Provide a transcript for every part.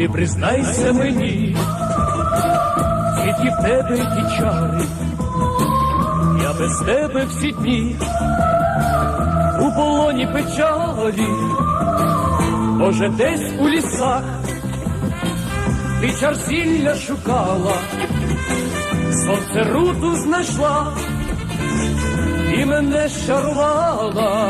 ти признайся мені, тільки в тебе ті чари, я без тебе всі дні, у полоні печалі, може, десь у лісах, ти чарсілля шукала, сонце руту знайшла і мене щарувала.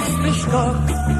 Liebesgott